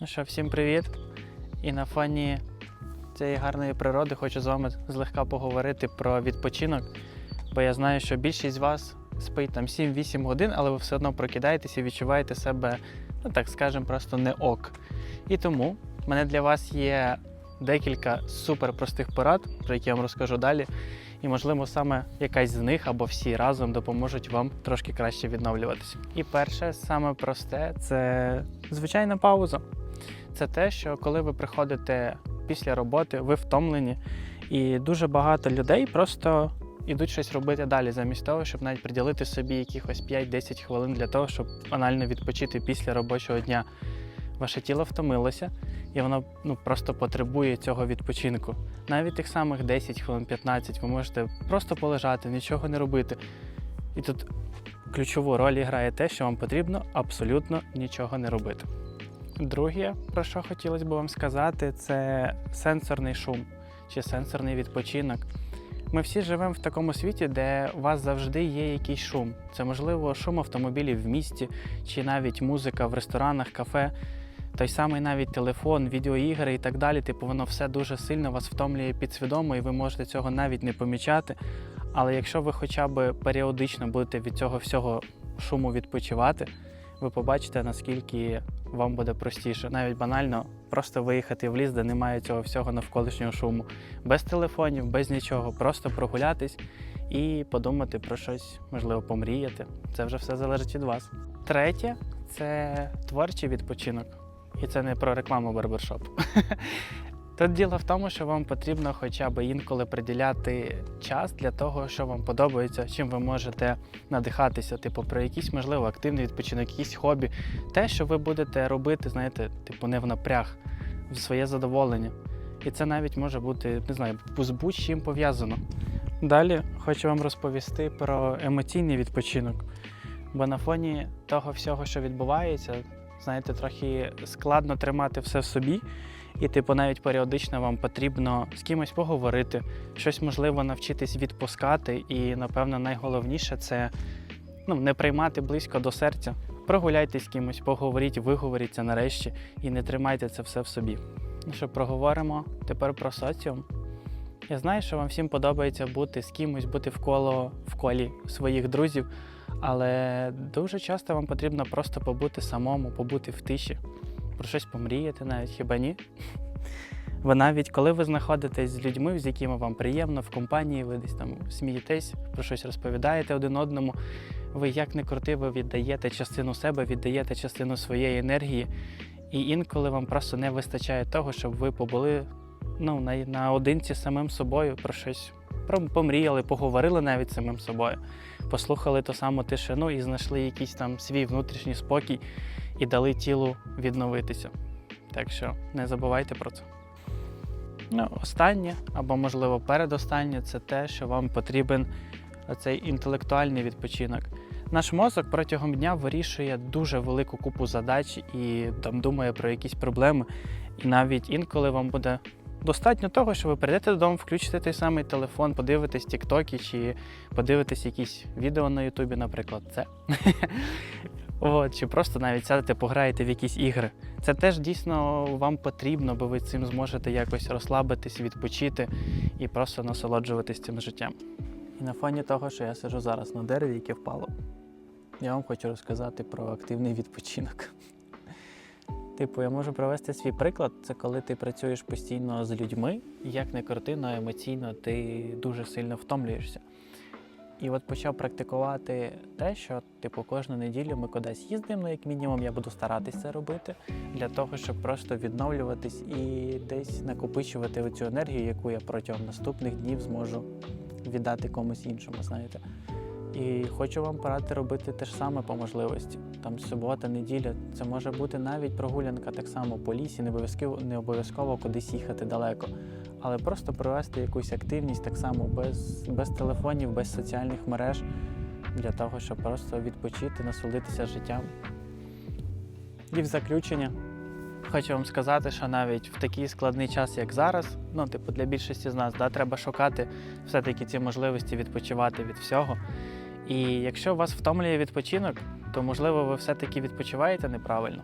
Ну що, всім привіт! І на фоні цієї гарної природи хочу з вами злегка поговорити про відпочинок, бо я знаю, що більшість з вас спить там 7-8 годин, але ви все одно прокидаєтесь і відчуваєте себе, ну так скажемо, просто не ок. І тому в мене для вас є декілька супер простих порад, про які я вам розкажу далі. І, можливо, саме якась з них або всі разом допоможуть вам трошки краще відновлюватися. І перше, саме просте, це звичайна пауза. Це те, що коли ви приходите після роботи, ви втомлені, і дуже багато людей просто ідуть щось робити далі, замість того, щоб навіть приділити собі якихось 5-10 хвилин для того, щоб банально відпочити після робочого дня. Ваше тіло втомилося, і воно ну, просто потребує цього відпочинку. Навіть тих самих 10 хвилин, 15 ви можете просто полежати, нічого не робити. І тут ключову роль грає те, що вам потрібно абсолютно нічого не робити. Друге, про що хотілося б вам сказати, це сенсорний шум чи сенсорний відпочинок. Ми всі живемо в такому світі, де у вас завжди є якийсь шум. Це можливо шум автомобілів в місті, чи навіть музика в ресторанах, кафе, той самий навіть телефон, відеоігри і так далі. Типу, воно все дуже сильно вас втомлює підсвідомо, і ви можете цього навіть не помічати. Але якщо ви хоча б періодично будете від цього всього шуму відпочивати, ви побачите, наскільки вам буде простіше. Навіть банально просто виїхати в ліс, де немає цього всього навколишнього шуму. Без телефонів, без нічого, просто прогулятись і подумати про щось, можливо, помріяти. Це вже все залежить від вас. Третє це творчий відпочинок. І це не про рекламу барбершопу. Тут діло в тому, що вам потрібно хоча б інколи приділяти час для того, що вам подобається, чим ви можете надихатися, типу, про якийсь, можливо, активний відпочинок, якісь хобі, те, що ви будете робити, знаєте, типу, не в напряг, в своє задоволення. І це навіть може бути, не знаю, з будь-чим пов'язано. Далі хочу вам розповісти про емоційний відпочинок. Бо на фоні того всього, що відбувається, знаєте, трохи складно тримати все в собі. І, типу, навіть періодично вам потрібно з кимось поговорити, щось можливо навчитись відпускати. І, напевно, найголовніше це ну, не приймати близько до серця. Прогуляйтесь з кимось, поговоріть, виговоріться нарешті і не тримайте це все в собі. Ну що, проговоримо тепер про соціум. Я знаю, що вам всім подобається бути з кимось, бути в коло в колі своїх друзів, але дуже часто вам потрібно просто побути самому, побути в тиші, про щось помріяти навіть хіба ні? Ви навіть коли ви знаходитесь з людьми, з якими вам приємно, в компанії, ви десь там смієтесь, про щось розповідаєте один одному, ви як не крути, ви віддаєте частину себе, віддаєте частину своєї енергії, і інколи вам просто не вистачає того, щоб ви побули ну, на, наодинці з самим собою про щось помріяли, поговорили навіть самим собою, послухали ту саму тишину і знайшли якийсь там свій внутрішній спокій і дали тілу відновитися. Так що не забувайте про це. Ну, останнє, або, можливо, передостаннє це те, що вам потрібен цей інтелектуальний відпочинок. Наш мозок протягом дня вирішує дуже велику купу задач і там думає про якісь проблеми. І навіть інколи вам буде достатньо того, що ви прийдете додому, включите той самий телефон, подивитесь тіктоки чи подивитесь якісь відео на Ютубі, наприклад, це. От, чи просто навіть сядете, пограєте в якісь ігри. Це теж дійсно вам потрібно, бо ви цим зможете якось розслабитись, відпочити і просто насолоджуватись цим життям. І на фоні того, що я сиджу зараз на дереві, яке впало, я вам хочу розказати про активний відпочинок. Типу, я можу провести свій приклад. Це коли ти працюєш постійно з людьми, як не крути, емоційно ти дуже сильно втомлюєшся. І от почав практикувати те, що типу кожну неділю ми кудись їздимо, ну, як мінімум, я буду старатися це робити для того, щоб просто відновлюватись і десь накопичувати цю енергію, яку я протягом наступних днів зможу віддати комусь іншому, знаєте. І хочу вам порадити робити те ж саме по можливості. Там субота, неділя, це може бути навіть прогулянка так само по лісі, не обов'язково не обов'язково кудись їхати далеко, але просто провести якусь активність так само без, без телефонів, без соціальних мереж для того, щоб просто відпочити, насолитися життям. І в заключення хочу вам сказати, що навіть в такий складний час, як зараз, ну, типу, для більшості з нас, да, треба шукати все-таки ці можливості відпочивати від всього. І якщо вас втомлює відпочинок, то можливо ви все-таки відпочиваєте неправильно.